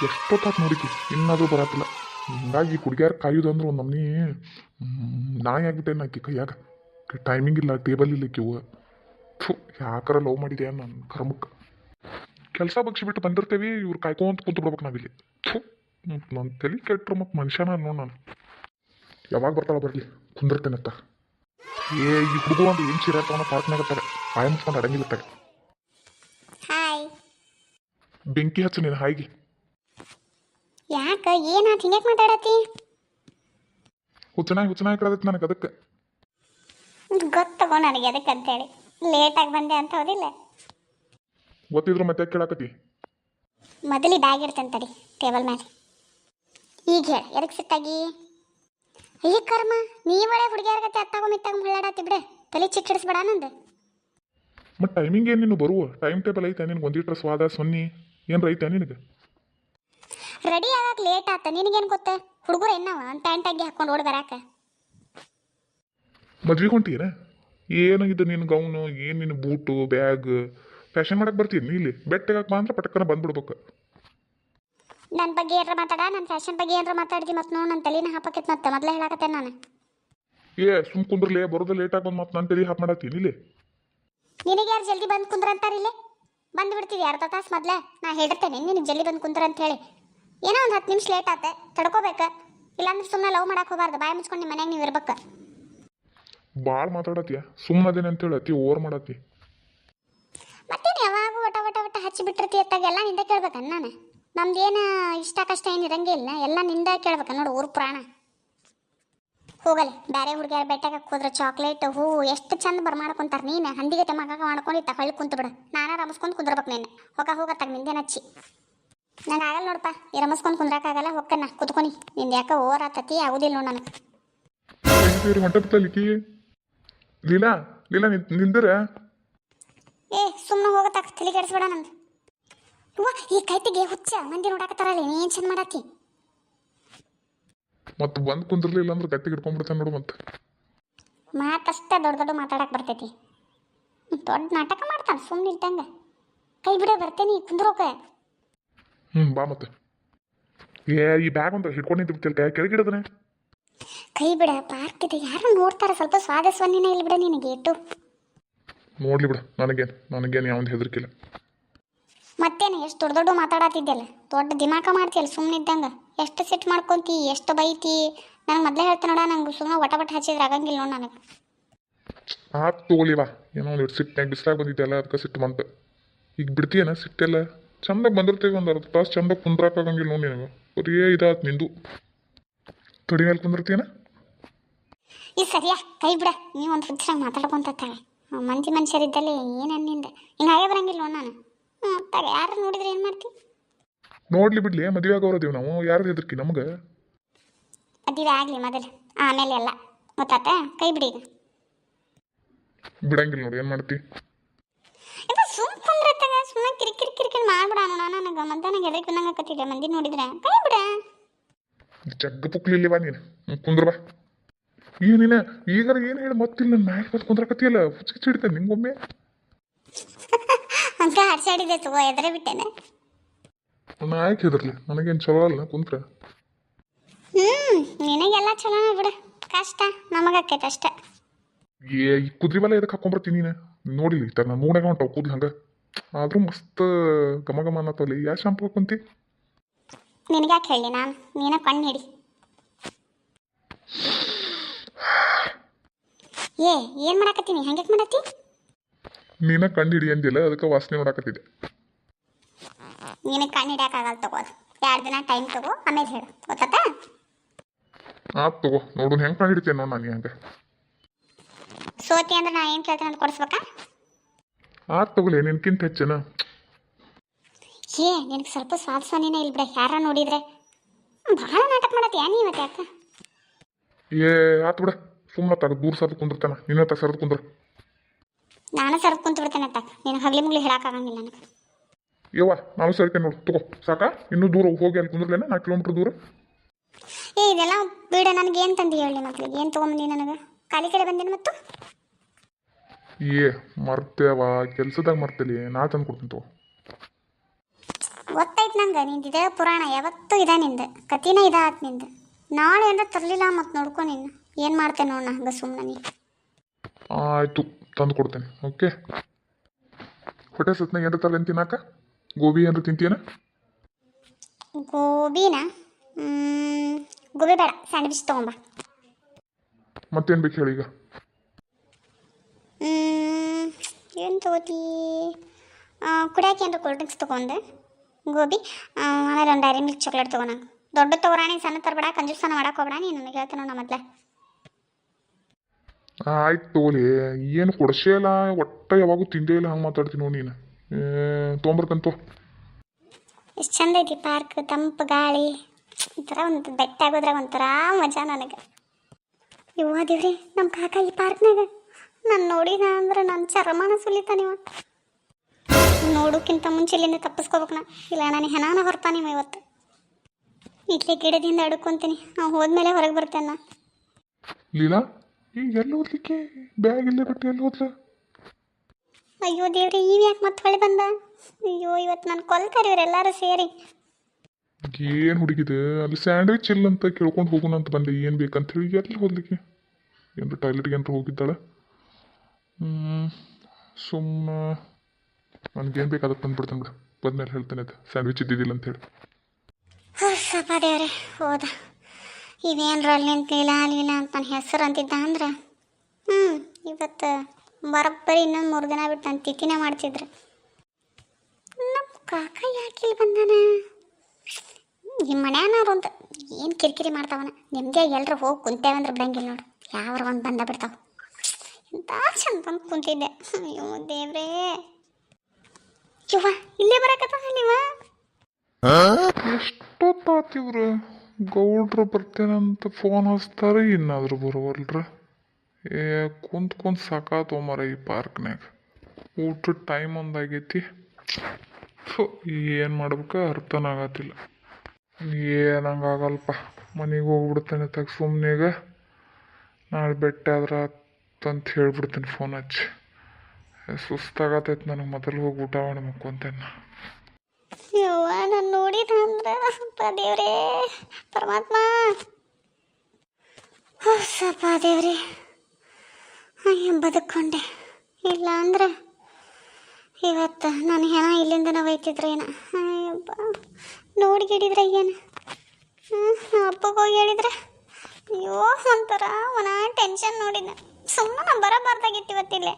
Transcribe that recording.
ಎಷ್ಟೊತ್ತಾತ್ ನೋಡಿಕಿ ಇನ್ನಾದ್ರೂ ಬರತ್ತಿಲ್ಲ ಹಿಂಗಾಗಿ ಹುಡುಗ್ಯಾರ ಕಾಯೋದು ಅಂದ್ರೆ ಒಂದು ನಮ್ಮನಿ ನಾಯಿ ಆಗ್ಬಿಟ್ಟೇನು ಆಕಿ ಕೈಯಾಗ. ಟೈಮಿಂಗ್ ಇಲ್ಲ ಟೇಬಲ್ ಇಲ್ಲ ಕ್ಯೂ ಥು ಯಾಕಾರ ಲವ್ ಮಾಡಿದೆ ನನ್ನ ಕರ್ಮಕ್ಕೆ ಕೆಲಸ ಬಗ್ಸಿ ಬಿಟ್ಟು ಬಂದಿರ್ತೇವಿ ಇವ್ರು ಕಾಯ್ಕೊಂತ ಕುಂತು ಬಿಡ್ಬೇಕು ನಾವಿಲ್ಲಿ. ಥು ನನ್ನ ತಲೆ ಕೆಟ್ಟರು ಮತ್ತು ಮನುಷ್ಯನ ನೋಡಿ ನಾನು. ಯಾವಾಗ ಬರ್ತಾಳೆ ಬರಲಿ ಕುಂದಿರ್ತೇನೆ ಅತ್ತ ಏ ಈ ಹುಡುಗ ಒಂದು ಏನು ಚಿರಾತವನ್ನ ಪಾರ್ಕ್ನಾಗ ಅತ್ತಾರೆ ಬಾಯಿ ಮುಚ್ಕೊಂಡು ಅಡಂಗಿಲ್ಲ ಬೆಂಕಿ ಹಚ್ಚು ನೀನು ಹಾಯಿಗೆ. ಯಾಕ? ಏನಾತ್ ಹಿಂಗ್ಯಾಕ್ ಮಾತಾಡತಿ ಹುಚ್ಚನಾಗಿ ಹುಚ್ಚನಾಗಿ ಕಳೆದೈತೆ ನನಗೆ ಅದಕ್ಕೆ. ಗೊತ್ತಗೋ ನನಗೆ ಅದಕ್ಕೆ ಅಂತೇಳಿ. ಲೇಟಾಗಿ ಬಂದೆ ಅಂತ ಹೌದಿಲ್ಲ? ಗೊತ್ತಿದ್ರು ಮತ್ತೆ ಕೇಳಾಕತಿ ಮೊದಲಿ ಬ್ಯಾಗ್ ಇಡ್ತೇನೆ ತಡಿ ಟೇಬಲ್ ಮೇಲೆ ಈಗ ಹೇಳ ಎದಕ್ಕೆ ಸಿಟ್ಟಾಗಿ? ಅಯ್ಯ ಕರ್ಮ ನೀವಳೆ ಹುಡುಗಿಯರ ಕತೆ ಅತ್ತಾಗ ಮಿತ್ತಾಗ ಮುಳ್ಳಾಡತ್ತಿ ಬಿಡೆ. ತಲೆ ಚಿಟ್ಟಿಡಿಸ್ಬೇಡ ನಂದು. ಮತ್ತು ಟೈಮಿಂಗ್ ಏನು ನೀನು ಬರುವ? ಟೈಮ್ ಟೇಬಲ್ ಐತೆ ನಿನ್ಗೆ ಒಂದಿಟ್ರ ಸ್ವಾದ ಸೊನ್ನಿ ಏನು ರೈತೆ ನಿನಗೆ? ರೆಡಿ ಆಗಕ್ಕೆ ಲೇಟ್ ಆತ. ನಿನಗೇನು ಗೊತ್ತ? ಹುಡುಗರು ಏನವ ಪ್ಯಾಂಟಾಗಿ ಹಾಕೊಂಡು ಓಡ್ ಬರಾಕ. ಮದ್ವೆಗೆ ಏನು ಏನಾಗಿದೆ ನಿನ್ನ ಗೌನು? ಏನು ನಿನ್ನ ಬೂಟು ಬ್ಯಾಗ್? ಫ್ಯಾಷನ್ ಮಾಡಕ್ಕೆ ಬರ್ತೀನಿ ಇಲ್ಲಿ? ಬೆಟ್ಟಗಾಕ ಬಾ ಅಂದ್ರೆ ಪಟಕನ ಬಂದ್ಬಿಡ್ಬೇಕು. ನನ್ನ ಬಗ್ಗೆ ಏನಾರ ಮಾತಾಡ? ನನ್ನ ಫ್ಯಾಷನ್ ಬಗ್ಗೆ ಏನಾರ ಮಾತಾಡ್ದಿ ಮತ್ತೆ ನೋಡಿ ನನ್ನ ತಲೆನ ಹಾಪಕೈತೆ ಮತ್ತೆ ಮೊದಲೇ ಹೇಳಕತ್ತೆ ನಾನು. ಏ ಸುಮ್ ಕುಂದ್ರಲೇ ಬರೋದು ಲೇಟಾಗಿ ಬಂದು ಮತ್ತೆ ನನ್ನ ತಲೆ ಹಾಪ್ ಮಾಡತ್ತೀನಿ ಇಲ್ಲಿ? ನಿನಗೆ ಯಾರು ಜಲ್ದಿ ಬಂದು ಕುಂದ್ರ ಇಲ್ಲಿ? ಬಂದು ಬಿಡ್ತೀವಿ ಅರ್ಧ ತಾಸು ಮೊದ್ಲೇ? ನಾ ಹೇಳಿರ್ತೇನೆ ನಿನಗೆ ಜಲ್ದಿ ಬಂದು ಕುಂದ್ರ ಅಂತ ಹೇಳಿ. ಏನೋ ಒಂದು ಹತ್ತು ನಿಮಿಷ ಲೇಟ್ ಆತೆ. ತಡ್ಕೋಬೇಕ. ಇಲ್ಲಾಂದ್ರೆ ಸುಮ್ಮನೆ ಲವ್ ಮಾಡಕ್ಕೆ ಹೋಗಬಾರ್ದು. ಬಾಯಿ ಮುಚ್ಕೊಂಡು ನಿಮ್ಮ ಮನ್ಯಾಗ ನೀವು ಇರ್ಬೇಕು. ಭಾಳ ಮಾತಾಡತ್ತೀಯ ಸುಮ್ಮನದೇನೆ ಅಂತೇಳಿ ಅತಿ ಓವರ್ ಮಾಡತ್ತಿ. ಮತ್ತೇನು ಯಾವಾಗೂ ಒಟ ಒಟ ಒಟ ಹಚ್ಚಿ ಬಿಟ್ಟಿರ್ತಿ ಅತ್ತಾಗೆಲ್ಲ ನಿಂದ ಕೇಳ್ಬೇಕನ್ ನಾನು? ನಮ್ದೇನು ಇಷ್ಟ ಕಷ್ಟ ಏನು ಇರಂಗೇ ಇಲ್ಲ. ಎಲ್ಲ ನಿಂದ ಕೇಳ್ಬೇಕ ನೋಡು ಊರು ಪ್ರಾಣ. ಹೋಗಲಿ. ಬೇರೆ ಹುಡುಗಿಯರ ಬೆಟ್ಟಾಗ ಹೋದ್ರೆ ಚಾಕ್ಲೇಟ್ ಹೂವು ಎಷ್ಟು ಚಂದ ಬರ್ಮಾಡ್ಕೊಂತಾರ ನೀನು? ಹಂದಿಗೆ ತಮ್ಮ ಮಾಡ್ಕೊಂಡು ಇತ್ತ ಹೊಳ್ಳಿ ಕುಂತು ಬಿಡು ನಾನು ರಮಸ್ಕೊಂಡು ಕುಂದ್ರಬೇಕು ನೀನು ಹೋಗ ಹೋಗತ್ತಾಗ ನಿಂದೇನ ಹಚ್ಚಿ. ನಂಗೆ ಆಗಲ್ಲ ನೋಡಪ್ಪ. ಈ ರಮಸ್ಕೊಂಡು ಆಗಲ್ಲ ಹೊಕ್ಕನ್ನ ಕುತ್ಕೊನಿ. ನಿಂದು ಯಾಕೆ ಓವರ್ ಆತತಿ ಆಗುದಿಲ್ಲ ನೋಡು ನನಗೆ. ಸೇರಿ ಹೊಂಟ ಬಿತ್ತಲಿಕ್ಕಿ ಲೀಲಾ ಲೀಲಾ ನಿಂದಿರ? ಏ ಸುಮ್ಮನೆ ಹೋಗತ್ತಾಕ ತಲೆ ಕೆಡಿಸ್ಬೇಡ ನಂದು. ಅವ್ವ ಈ ಕೈತಿಗೆ ಹುಚ್ಚ. ಮಂದಿ ನೋಡಾಕತ್ತಾರಲ್ಲ ಏನ್ ಚಂದ ಮಾಡಾತಿ ಮತ್ತೆ ಬಂದು ಕುಂದ್ರಲಿಲ್ಲ ಅಂದ್ರೆ ಗಟ್ಟಿಗೆ ಹಿಡ್ಕೊಂಡ್ಬಿಡ್ತಾನೆ ನೋಡು ಮತ್ತೆ. ಮಾತಷ್ಟೇ ದೊಡ್ಡ ದೊಡ್ಡ ಮಾತಾಡಕ್ ಬರ್ತೈತಿ. ದೊಡ್ಡ ನಾಟಕ ಮಾಡ್ತಾನೆ ಸುಮ್ಮನೆ ಇದ್ದಂಗೆ ಕೈ ಬಿಡ ಬರ್ತೇನಿ ಕುಂದ್ರೋಕ. ಹ್ಞೂ ಬಾ ಮತ್ತೆ. ಏ ಈ ಬ್ಯಾಗ್ ಅಂತ ಹಿಡ್ಕೊಂಡು ನಿಂತಿರ್ತಿಲ್ಲ ಕೈ ಕೆಳಗಿಡದನೆ? ಕೈ ಬಿಡ ಪಾರ್ಕ್ ಇದೆ. ಯಾರು ನೋಡ್ತಾರ? ಸ್ವಲ್ಪ ಸ್ವಾದಸ್ವನ್ನಿನ ಇಲ್ಲಿ ಬಿಡ ನಿನಗೆ ಇಟ್ಟು ನೋಡ್ಲಿ ಬಿಡ ನನಗೇನು ನನಗೇನು ಯಾವ್ದು ಹೆದರಿಕಿಲ್ಲ. ಮತ್ತೇನು ಎಷ್ಟು ದೊಡ್ಡ ದೊಡ್ಡ ಮಾತಾಡತ್ತಿದ್ದೆಲ್ಲ ದೊಡ್ಡ ದಿಮಾಕ ಮಾಡ್ತೀಯಲ್ಲ ಸುಮ್ಮನೆ ಇದ್ದಂಗೆ. ಎಷ್ಟು ಸೆಟ್ ಮಾಡ್ಕೊಂತಿ ಎಷ್ಟು ಬೈತಿ? ನನಗೆ ಮೊದಲೇ ಹೇಳ್ತಾ ನೋಡ ನಂಗೆ ಸುಮ್ಮನೆ ವಟ ವಟ ಹಚ್ಚಿದ್ರೆ ಆಗಂಗಿಲ್ಲ ನೋಡಿ ನನಗೆ. ಆತ್ ತಗೋಲಿವ ಏನೋ ಒಂದು ಸಿಟ್ಟಿನಾಗ ಬಿಸಿಲಾಗ ಬಂದಿದ್ದೆಲ್ಲ ಅದಕ್ಕೆ ಸಿಟ್ಟು ಬಂತು ಈಗ ಬಿಡ್ತೀಯನ ಸಿಟ್ಟೆಲ್ಲ ಚಂದಾಗ ಬಂದಿರ್ತೀವಿ ಒಂದು ಅರ್ಧ ತಾಸು ಚಂದಾಗ ಕುಂದ್ರಾಕಾಗಂಗಿಲ್ಲ ನೋಡಿ ನಿನಗೆ. ಬರೀ ಇದಾತ್ ನಿಂದು. ತೊಡಿ ಮೇಲೆ ಕುಂದಿರ್ತೀಯನ? ಈ ಸರಿಯಾ ಕೈ ಬಿಡ. ನೀವು ಒಂದು ಹುಚ್ಚರಾಗ ಮಾತಾಡ್ಕೊಂತಾಳೆ ಮಂದಿ ಮನುಷ್ಯರಿದ್ದಲ್ಲಿ ಏನು ಅನ್ನಿಂದ. ಹಾಗೆ ಬರಂಗಿಲ್ಲ ನೋಡ್ ನಾನು. ಹ್ಞೂ ಯಾರು ನೋಡಿದ್ರೆ ಏನು ಮಾಡ್ತಿ? ನೋಡ್ಲಿ ಬಿಡ್ಲಿ ಮದುವೆ ಆಗೋರದೀವಿ ನಾವು. ಯಾರು ಹೆದರ್ಕಿ ನಮಗೆ? ಮದುವೆ ಆಗಲಿ ಮೊದಲು. ಆಮೇಲೆ ಎಲ್ಲ. ಗೊತ್ತಾತ? ಕೈ ಬಿಡಿ ಈಗ. ಬಿಡಂಗಿಲ್ಲ ನೋಡಿ ಏನು ಮಾಡ್ತಿ ಇದು ಸುಮ್ ಕುಂದ್ರತ್ತಾಗ ಸುಮ್ಮನೆ ಕಿರಿಕಿರಿ ಮಾಡ್ಬಿಡ ನೋಡ ನನಗೆ ಮಧ್ಯಾಹ್ನ ಎದಕ್ಕೆ ನಂಗೆ ಕತ್ತಿದೆ ಮಂದಿ ನೋಡಿದ್ರೆ. ಕೈ ಬಿಡ. ಜಗ್ಗ ಬಾ ನೀನು. ಹ್ಮ್, ಕುಂದ್ರ ಬಾ. ಈಗ ಏನು ಹೇಳಿ ಮತ್ತಿಲ್ಲ ನನ್ನ ಮ್ಯಾಲೆ ಬಂದು ಕುಂದ್ರಕತ್ತಿಯಲ್ಲ? ಹುಚ್ಚಿ ಹಿಡಿತ ನಿಂಗೊಮ್ಮೆ. ಹಂಗ ಹರ್ಸಾಡಿದೆ ತಗೋ ಎದ್ರೆ ಬಿಟ್ಟೆನೆ. ನಾ ಆಯ್ಕೆ ಹೆದರ್ಲಿ? ನನಗೇನು ಚಲೋ ಅಲ್ಲ ಕುಂತ್ರ? ಹ್ಞೂ ನಿನಗೆಲ್ಲ ಚಲೋನ ಬಿಡು. ಕಷ್ಟ ನಮಗಾಕೈತೆ ಅಷ್ಟೇ. ಏ ಈ ಕುದ್ರಿ ಮೇಲೆ ಎದಕ್ಕೆ ಹಾಕೊಂಬರ್ತೀನಿ ನೀನು? ನೋಡಿಲಿ ತರ ನಾನು ಮೂಡಾಗ ಹೊಂಟಾವ ಕೂದ್ಲು ಹಂಗೆ. ಆದ್ರೂ ಮಸ್ತ್ ಘಮ ಘಮ ಅನ್ನತ್ತಲ್ಲಿ ಯಾ ಶಾಂಪು ಹಾಕೊಂತಿ? ನಿನಗ್ಯಾಕೆ ಹೇಳಿ ನಾನು? ನೀನ ಕಣ್ಣು ಹಿಡಿ. ಏ ಏನು ಮಾಡಾಕತ್ತೀನಿ? ಹಂಗೆ ಮಾಡತ್ತಿ ನೀನ ಕಣ್ಣು ಹಿಡಿ ಅಂದಿಲ್ಲ ಅದಕ್ಕೆ ವಾಸನೆ ನೋಡಾಕತ್ತಿದ್ದೆ. ನಿನಗೆ ಕಣ್ಣು ಹಿಡಿಯೋಕ್ಕಾಗಲ್ಲ ತಗೋ ಎರಡು ದಿನ ಟೈಮ್ ತಗೋ ಆಮೇಲೆ ಹೇಳು. ಗೊತ್ತಾತ ಆ ತಗೋ ನೋಡು ಹೆಂಗೆ ಕಣ್ಣು ಹಿಡಿತೇನೆ ನೋಡಿ ನಾನು ಹಂಗೆ. ಸೋತಿ ಅಂದ್ರೆ ನಾ ಏನು ಕೇಳ್ತೇನೆ ಅಂತ ಕೊಡಿಸ್ಬೇಕಾ? ಆತ್ ತಗೊಳ್ಳಿ ನಿನ್ಕಿಂತ ಹೆಚ್ಚನ? ಏ ನಿನಗೆ ಸ್ವಲ್ಪ ಸ್ವಾದಸನೇನೆ ಇಲ್ಲ ಬಿಡ ಯಾರ ನೋಡಿದ್ರೆ? ಬಹಳ ನಾಟಕ ಮಾಡತ್ತೆ ನೀ ಇವತ್ತು ಅಕ್ಕ ಏ ಆತ್ ಬಿಡ. ಸುಮ್ಮನೆ ತಗ ದೂರ ಸರ್ದು ಕುಂದಿರ್ತಾನ. ನಿನ್ನ ತಗ ಸರ್ದು ಕುಂದ್ರ. ನಾನು ಸರ್ದು ಕುಂತು ಬಿಡ್ತೇನೆ ಅತ್ತ. ನೀನು ಹಗಲಿ ಮುಗ್ಲಿ ಹೇಳಕ್ಕಾಗಂಗಿಲ್ಲ ನನಗೆ. ಯವ್ವ ನಾನು ಸರಿತೇನೆ ನೋಡು ತಗೋ. ಸಾಕಾ? ಇನ್ನೂ ದೂರ ಹೋಗಿ ಅಲ್ಲಿ ಕುಂದ್ರಲೇನ? ನಾಲ್ಕು ಕಿಲೋಮೀಟ್ರ್ ದೂರ? ಏ ಇದೆಲ್ಲ ಬೇಡ ನನಗೆ ಏನು ತಂದು ಹೇಳಿ ಮಕ್ಳಿಗೆ ಏನು ತೊಗೊಂಬಂದಿ ನನಗೆ? ಖಾಲಿ ಕಡೆ ಬಂದೇನು ಮತ್ತು ಏ ಮರ್ತೇವ ಕೆಲ್ಸದಾಗ ಮರ್ತೇಲಿ. ನಾ ತಂದು ಕೊಡ್ತೀನಿ ತಗೋ. ಗೊತ್ತೈತಿ ಗೊತ್ತಾಯ್ತು ನಂಗೆ. ನಿಂದು ಇದೇ ಪುರಾಣ ಯಾವತ್ತೂ ಇದೆ ನಿಂದು. ಇದ ಆತ್ನಿಂದ. ನಾಳೆ ಏನಾರ ತರಲಿಲ್ಲ ಮತ್ತು ನೋಡ್ಕೊ ನೀನು. ಏನು ಮಾಡ್ತೇನೆ ನೋಡ ಹಂಗೆ ಸುಮ್ಮನೆ ನೀ. ಆಯಿತು ತಂದು ಕೊಡ್ತೇನೆ. ಓಕೆ? ಹೊಟ್ಟೆ ಸತ್ನಾಗ ಏನಾರ ತರಲೇನು ತಿನ್ನಾಕ? ಗೋಬಿ ಏನಾರ ತಿಂತೀಯನ? ಗೋಬಿನ? ಗೋಬಿ ಬೇಡ. ಸ್ಯಾಂಡ್ವಿಚ್ ತೊಗೊಂಬ ಮತ್ತೇನು ಬೇಕು ಹೇಳಿ ಈಗ? ಏನು ತಗೋತಿ? ಕುಡಿಯೋಕೆ ಏನಾರ ಕೋಲ್ಡ್ ಡ್ರಿಂಕ್ಸ್ ತೊಗೊಂಡೆ? ಗೋಬಿ. ಆಮೇಲೆ ಒಂದು ಡೈರಿ ಮಿಲ್ಕ್ ಚಾಕ್ಲೇಟ್ ತೊಗೊಣ ದೊಡ್ಡ ತೊಗೊರಾಣಿ ಸಣ್ಣ ತರಬೇಡ ಕಂಜೂಸನ ಮಾಡಕ್ಕೆ ಹೋಗ್ಬೇಡ ನೀನು ನನಗೆ ಹೇಳ್ತೀನಿ ನಮ್ಮ ಮೊದಲೇ. ಆಯ್ತು ತೋಲಿ ಏನು ಕೊಡ್ಸೇ ಇಲ್ಲ ಒಟ್ಟ ಯಾವಾಗೂ ತಿಂದೇ ಇಲ್ಲ ಹಂಗೆ ಮಾತಾಡ್ತೀನಿ ನೋಡಿ ನೀನು. ತೊಗೊಂಬರ್ತಂತೋ ಎಷ್ಟು ಚಂದ ಐತಿ ಪಾರ್ಕ್ ತಂಪು ಗಾಳಿ. ಒಂಥರ ಒಂದು ಬೆಟ್ಟ ಆಗೋದ್ರಾಗ ಒಂಥರ ಮಜಾ ನನಗೆ. ಇವ್ವ ದೇವ್ರಿ ನಮ್ಮ ಕಾಕ ಈ ಪಾರ್ಕ್ನಾಗ ನಾನು ನೋಡಿದ ಅಂದ್ರೆ ನನ್ನ ಚರ್ಮನ ಸುಲಿತಾನಿವ ನೋಡೋಕ್ಕಿಂತ ಮುಂಚೆ ಇಲ್ಲಿಂದ ತಪ್ಪಿಸ್ಕೋಬೇಕು ನಾ. ಇಲ್ಲ ನಾನು ಹೆಣಾನ ಹೊರ್ತಾನಿವ ಇವತ್ತು. ಇಡ್ಲಿ ಗಿಡದಿಂದ ಅಡ್ಕೊಂತೀನಿ. ನಾವು ಹೋದ್ಮೇಲೆ ಹೊರಗೆ ಬರ್ತೇನೆ ನಾ. ಲೀಲಾ ಈಗ ಎಲ್ಲಿ ಓದ್ಲಿಕ್ಕೆ ಬ್ಯಾಗ್ ಇಲ್ಲೇ ಬಿಟ್ಟು ಎಲ್ಲಿ ಹೋದ್ಲ? ಅಯ್ಯೋ ದೇವ್ರಿ ಈಗ ಯಾಕೆ ಮತ್ತೆ ಹೊಳೆ ಬಂದ? ಅಯ್ಯೋ ಇವತ್ತು ನಾನು ಕೊಲ್ತಾರೆ ಇವರೆಲ್ಲರೂ ಸೇರಿ. ಏನು ಹುಡುಗಿದೆ? ಅಲ್ಲಿ ಸ್ಯಾಂಡ್ವಿಚ್ ಇಲ್ಲ ಅಂತ ಕೇಳ್ಕೊಂಡು ಹೋಗೋಣ ಅಂತ ಬಂದೆ. ಏನು ಬೇಕಂತ ಹೇಳಿ ಎಲ್ಲಿ ಹೋಗ್ಲಿಕ್ಕೆ ಏನಾರ ಟಾಯ್ಲೆಟ್ಗೆ ಅಂತ ಹೋಗಿದ್ದಾಳೆ? ಹ್ಞೂ ಸುಮ್ಮ ನನಗೇನು ಬೇಕಾದ್ರೆ ಅದಕ್ಕೆ ಬಂದ್ಬಿಡ್ತಾನೆ ಬಿಡು. ಬಂದ್ಮೇಲೆ ಹೇಳ್ತೇನೆ ಅದು. ಸ್ಯಾಂಡ್ವಿಚ್ ಇದ್ದಿದ್ದಿಲ್ಲ ಅಂತ ಹೇಳಿ. ಸಪ್ಪ ದೇವ್ರೆ, ಹೋದ. ಇದೇನ್ರ ಅಲ್ಲಿ ನಿಂತಿಲ್ಲ ಅಲ್ಲಿಲ್ಲ ಅಂತ ನನ್ನ ಹೆಸರು ಅಂತಿದ್ದ ಅಂದ್ರೆ? ಹ್ಞೂ ಇವತ್ತು ಬರೋಬ್ಬರಿ ಇನ್ನೊಂದು ಮೂರು ದಿನ ಬಿಟ್ಟು ನಾನು ತಿಥಿನ ಮಾಡ್ತಿದ್ರು. ನಮ್ಮ ಕಾಕ ಯಾಕೆ ಇಲ್ಲಿ ಬಂದಾನ? ನಿಮ್ಮ ಮನ್ಯಾನವ್ರು ಅಂತ ಏನು ಕಿರಿಕಿರಿ ಮಾಡ್ತಾವನ? ನಿಮ್ಮದೇ ಎಲ್ಲರೂ ಹೋಗಿ ಕುಂತೇವಂದ್ರೆ ಬಿಡಂಗಿಲ್ಲ ನೋಡು. ಯಾವ್ರ ಒಂದು ಬಂದ ಬಿಡ್ತಾವ. ಎಂತ ಚಂದ ಬಂದು ಕುಂತಿದ್ದೆ. ಅಯ್ಯೋ ದೇವ್ರೇ. ಇವ ಇಲ್ಲೇ ಬರಕತ್ತ ನೀವ? ಎಷ್ಟೊತ್ತಾತಿವ್ರ? ಗೌಡ್ರು ಬರ್ತೇನಂತ ಫೋನ್ ಹಚ್ತಾರೆ, ಇನ್ನಾದ್ರೂ ಬರೋವಲ್ರ? ಏ, ಕುಂತ್ ಕುಂತ್ ಸಾಕಾತು ಮರ ಈ ಪಾರ್ಕ್ನ್ಯಾಗ. ಊಟದ ಟೈಮ್ ಒಂದಾಗೈತಿ. ಸೊ ಏನು ಮಾಡ್ಬೇಕು ಅರ್ಥನ ಆಗತ್ತಿಲ್ಲ. ಏನಂಗಾಗಲ್ಪ. ಮನೆಗೆ ಹೋಗ್ಬಿಡ್ತೇನೆ ತಗ ಸುಮ್ಮನೆಗ ನಾಳೆ ಬೆಟ್ಟ ಆದ್ರೆ ಅಂತ ಹೇಳ್ಬಿಡ್ತೀನಿ ಫೋನ್ ಹಚ್ಚಿ. ಸುಸ್ತಾಗತೈತೆ ನನಗೆ ಮೊದಲು ಹೋಗಿ ಊಟ ಮಾಡಿ ಅಂತ ಯವ್ವ, ನಾನು ದೇವ್ರೇ, ಪರಮಾತ್ಮ. ಸಪ್ಪ ಬದುಕೊಂಡೆ ಇಲ್ಲ ಅಂದ್ರೆ ಇವತ್ತು ನಾನು ಹೆಣ ಇಲ್ಲಿಂದ ಒಯ್ತಿದ್ರೆ ಏನ? ನೋಡಿ ಗಿಡಿದ್ರೆ ಏನು? ಅಪ್ಪಗೆ ಹೋಗಿ ಹೇಳಿದ್ರೆ? ಅಯ್ಯೋ, ಒಂಥರ ಒನ ಟೆನ್ಷನ್ ನೋಡಿದ್ದೆ ಸುಮ್ಮನೆ ಬರಬಾರ್ದಾಗಿತ್ತು ಇವತ್ತಿಲ್ಲೇ.